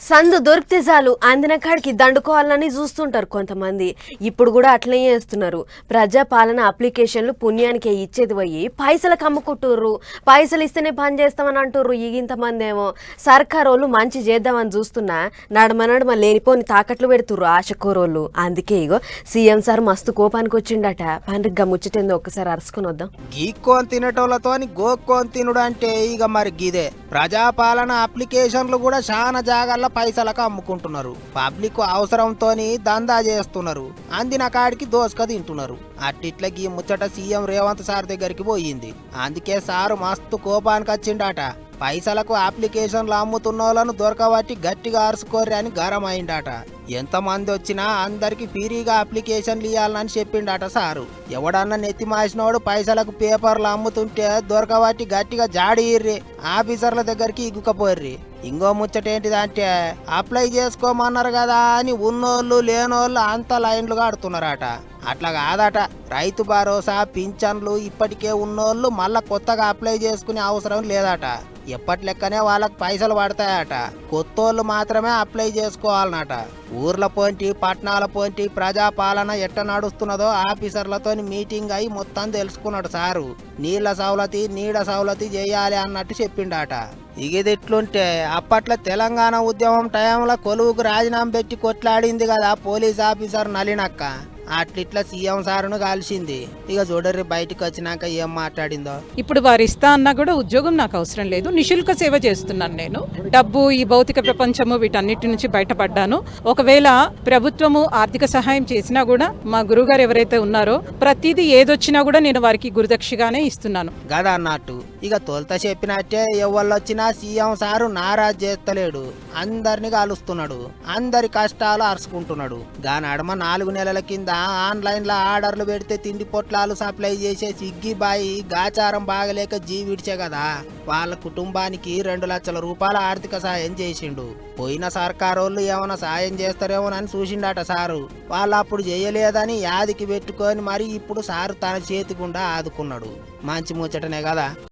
సందు దొరికితే చాలు అందిన కాడికి దండుకోవాలని చూస్తుంటారు కొంతమంది. ఇప్పుడు కూడా అట్లనే చేస్తున్నారు. ప్రజాపాలన అప్లికేషన్లు పుణ్యానికి ఇచ్చేది పోయి పైసలకు అమ్ముకుంటుర్రు. పైసలు ఇస్తేనే పని చేస్తామని అంటుర్రు ఇంతమంది ఏమో సర్కార్ మంచి చేద్దామని చూస్తున్నా నడమ నడమ లేనిపోని తాకట్లు పెడుతుర్రు ఆశకూరోళ్ళు. అందుకే ఇగో సీఎం సార్ మస్తు కోపానికి వచ్చిండట. పండుగ ముచ్చటేందో ఒకసారి అరుసుకొని వద్దాం. గీక్కోని తినేటోళ్ళతోని గోక్కోని తినుడు అంటే ఇక మరి గిదే. ప్రజాపాలన అప్లికేషన్లు కూడా చాలా జాగాల్లో పైసలకు అమ్ముకుంటున్నారు. పబ్లిక్ అవసరంతోని దందా చేస్తున్నారు. అందిన కాడికి దోసుక తింటున్నారు. అట్టిట్లకి గీ ముచ్చట సీఎం రేవంత్ సార్ దగ్గరికి పోయింది. అందుకే సారు మస్తు కోపానికి వచ్చిండట. పైసలకు అప్లికేషన్లు అమ్ముతున్న వాళ్ళను దొరకబట్టి గట్టిగా అరుచుకోర్రి అని గరం ఎంతమంది వచ్చినా అందరికి ఫ్రీగా అప్లికేషన్లు ఇవ్వాలని చెప్పిండట సారు. ఎవడన్నా నెత్తి మాసినోడు పైసలకు పేపర్లు అమ్ముతుంటే దొరకబట్టి గట్టిగా జాడీర్రి ఆఫీసర్ల దగ్గరికి ఇగుకపోర్రి. ఇంకో ముచ్చటేంటిదంటే అప్లై చేసుకోమన్నారు కదా అని ఉన్నోళ్ళు లేనోళ్ళు అంత లైన్లు కడుతున్నారట అట్లా కాదట. రైతు భరోసా పింఛన్లు ఇప్పటికే ఉన్నోళ్ళు మళ్ళా కొత్తగా అప్లై చేసుకునే అవసరం లేదట. ఎప్పటి లెక్కనే వాళ్ళకి పైసలు పడతాయట. కొత్తోళ్ళు మాత్రమే అప్లై చేసుకోవాలన్నట. ఊర్ల పోంటి పట్టణాల పోంటి ప్రజాపాలన ఎట్ట నడుస్తున్నదో ఆఫీసర్లతో మీటింగ్ అయి మొత్తం తెలుసుకున్నాడు సారు. నీళ్ళ సవలతి నీడ సవలతి చేయాలి అన్నట్టు చెప్పిండట. ఇగిదిట్లుంటే అప్పట్లో తెలంగాణ ఉద్యమం టైంలో కొలువుకు రాజీనామా పెట్టి కొట్లాడింది కదా పోలీస్ ఆఫీసర్ నలినక్క అట్లిట్లా సీఎం సారును కలిసింది ఇక చూడర్రి బయటకు వచ్చినాక ఏం మాట్లాడిందో. ఇప్పుడు వారు ఇస్తా అన్నా కూడా ఉద్యోగం నాకు అవసరం లేదు. నిశుల్క సేవ చేస్తున్నాను నేను. డబ్బు ఈ భౌతిక ప్రపంచము వీటన్నిటి నుంచి బయటపడ్డాను. ఒకవేళ ప్రభుత్వము ఆర్థిక సహాయం చేసినా కూడా మా గురువుగారు ఎవరైతే ఉన్నారో ప్రతిదీ ఏదొచ్చినా కూడా నేను వారికి గురుదక్షిగానే ఇస్తున్నాను. గదా అన్నట్టు. ఇక తొలత చెప్పినట్టే ఎవళ్ళొచ్చినా సీఎం సారు నారాజ్ చేస్తలేడు. అందరిని కలుస్తున్నాడు. అందరి కష్టాలు అరుచుకుంటున్నాడు. దాని అడమ నాలుగు నెలల కింద ఆన్లైన్ ఆర్డర్లు పెడితే తిండి పొట్లాలు సప్లై చేసే స్విగ్గీ బాయి గాచారం బాగలేక జీవిడిచే కదా. వాళ్ళ కుటుంబానికి రెండు లక్షల రూపాయల ఆర్థిక సాయం చేసిండు. పోయిన సర్కారోళ్ళు ఏమైనా సాయం చేస్తారేమోనని చూసిండట సారు. వాళ్ళు అప్పుడు చేయలేదని యాదికి పెట్టుకొని మరి ఇప్పుడు సారు తన చేతి గుండా ఆదుకున్నాడు. మంచి ముచ్చటనే కదా.